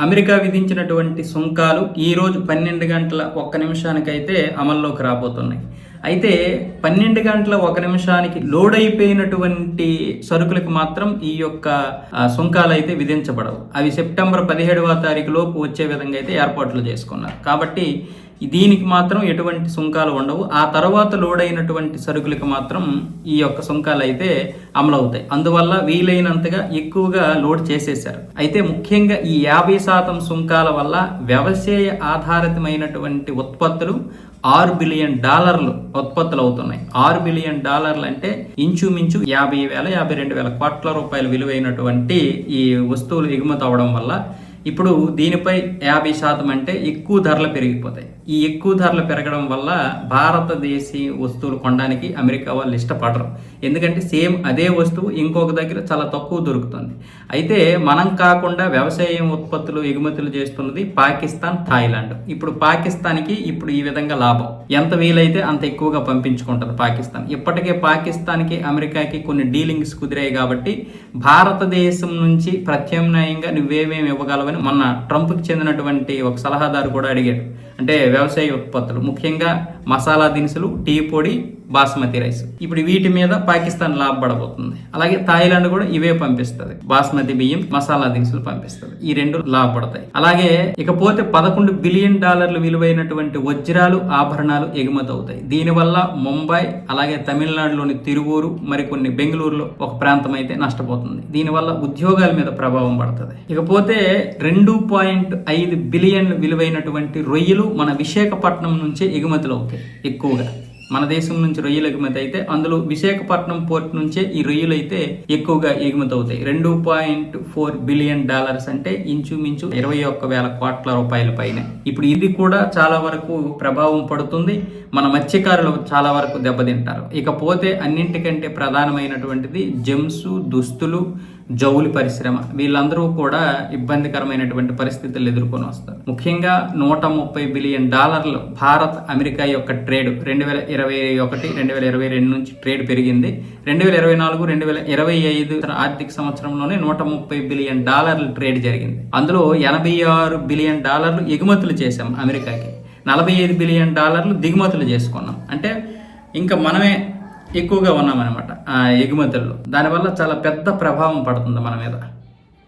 America విధించినటువంటి సుంకాలు ఈరోజు పన్నెండు గంటల ఒక్క నిమిషానికైతే అమల్లోకి రాబోతున్నాయి. అయితే పన్నెండు గంటల ఒక నిమిషానికి లోడ్ అయిపోయినటువంటి సరుకులకు మాత్రం ఈ యొక్క సుంకాలు అయితే విధించబడవు. అవి సెప్టెంబర్ పదిహేడవ తారీఖు లోపు వచ్చే విధంగా అయితే ఏర్పాట్లు చేసుకున్నారు. కాబట్టి దీనికి మాత్రం ఎటువంటి సుంకాలు ఉండవు. ఆ తర్వాత లోడ్ అయినటువంటి సరుకులకు మాత్రం ఈ యొక్క సుంకాలు అయితే అమలవుతాయి. అందువల్ల వీలైనంతగా ఎక్కువగా లోడ్ చేసేశారు. అయితే ముఖ్యంగా ఈ యాభై శాతం సుంకాల వల్ల వ్యవసాయ ఆధారితమైనటువంటి ఉత్పత్తులు ఆరు బిలియన్ డాలర్లు ఉత్పత్తులు అవుతున్నాయి ఆరు బిలియన్ డాలర్లు అంటే ఇంచుమించు యాభై వేల యాభై రెండు వేల కోట్ల రూపాయలు విలువైనటువంటి ఈ వస్తువులు ఎగుమతి అవడం వల్ల ఇప్పుడు దీనిపై యాభై శాతం అంటే ఎక్కువ ధరలు పెరిగిపోతాయి. ఈ ఎక్కువ ధరలు పెరగడం వల్ల భారతదేశీ వస్తువులు కొనడానికి అమెరికా వాళ్ళు ఇష్టపడరు. ఎందుకంటే సేమ్ అదే వస్తువు ఇంకొక దగ్గర చాలా తక్కువ దొరుకుతుంది. అయితే మనం కాకుండా వ్యవసాయం ఉత్పత్తులు ఎగుమతులు చేస్తున్నది పాకిస్తాన్ థాయిలాండ్. ఇప్పుడు పాకిస్తాన్కి ఇప్పుడు ఈ విధంగా లాభం. ఎంత వీలైతే అంత ఎక్కువగా పంపించుకుంటుంది పాకిస్తాన్. ఇప్పటికే పాకిస్తాన్కి అమెరికాకి కొన్ని డీలింగ్స్ కుదిరాయి కాబట్టి భారతదేశం నుంచి ప్రత్యామ్నాయంగా నువ్వేమేమి ఇవ్వగలవని మొన్న ట్రంప్కి చెందినటువంటి ఒక సలహాదారు కూడా అడిగాడు. అంటే వ్యవసాయ ఉత్పత్తులు. ముఖ్యంగా మసాలా దినుసులు టీ పొడి బాస్మతి రైస్. ఇప్పుడు వీటి మీద పాకిస్తాన్ లాభపడబోతుంది. అలాగే థాయిలాండ్ కూడా ఇవే పంపిస్తుంది. బాస్మతి బియ్యం మసాలా దినుసులు పంపిస్తుంది. ఈ రెండు లాభపడతాయి. అలాగే ఇకపోతే పదకొండు బిలియన్ డాలర్లు విలువైనటువంటి వజ్రాలు ఆభరణాలు ఎగుమతి అవుతాయి దీనివల్ల ముంబై అలాగే తమిళనాడులోని తిరువూరు మరికొన్ని బెంగళూరులో ఒక ప్రాంతం అయితే నష్టపోతుంది. దీనివల్ల ఉద్యోగాల మీద ప్రభావం పడుతుంది. ఇకపోతే రెండు పాయింట్ ఐదు బిలియన్ విలువైనటువంటి రొయ్యలు మన విశాఖపట్నం నుంచే ఎగుమతులు అవుతాయి ఎక్కువగా. మన దేశం నుంచి రొయ్యలు ఎగుమతి అయితే అందులో విశాఖపట్నం పోర్ట్ నుంచే ఈ రొయ్యలు అయితే ఎక్కువగా ఎగుమతి అవుతాయి. రెండు పాయింట్ ఫోర్ బిలియన్ డాలర్స్ అంటే ఇంచుమించు ఇరవై ఒక్క వేల కోట్ల రూపాయల పైన. ఇప్పుడు ఇది కూడా చాలా వరకు ప్రభావం పడుతుంది. మన మత్స్యకారులు చాలా వరకు దెబ్బతింటారు. ఇకపోతే అన్నింటికంటే ప్రధానమైనటువంటిది జెమ్స్ దుస్తులు జౌలి పరిశ్రమ. వీళ్ళందరూ కూడా ఇబ్బందికరమైనటువంటి పరిస్థితులు ఎదుర్కొని వస్తారు. ముఖ్యంగా నూట ముప్పై బిలియన్ డాలర్లు భారత్ అమెరికా యొక్క ట్రేడ్ రెండు వేల ఇరవై ఒకటి రెండు వేల ఇరవై రెండు నుంచి ట్రేడ్ పెరిగింది. రెండు వేల ఇరవై నాలుగు రెండు వేల ఇరవై ఐదు ఆర్థిక సంవత్సరంలోనే నూట ముప్పై బిలియన్ డాలర్లు ట్రేడ్ జరిగింది. అందులో ఎనభై ఆరు బిలియన్ డాలర్లు ఎగుమతులు చేశాం అమెరికాకి. నలభై ఐదు బిలియన్ డాలర్లు దిగుమతులు చేసుకున్నాం. అంటే ఇంకా మనమే ఎక్కువగా ఉన్నామన్నమాట ఎగుమతుల్లో. దానివల్ల చాలా పెద్ద ప్రభావం పడుతుంది మన మీద.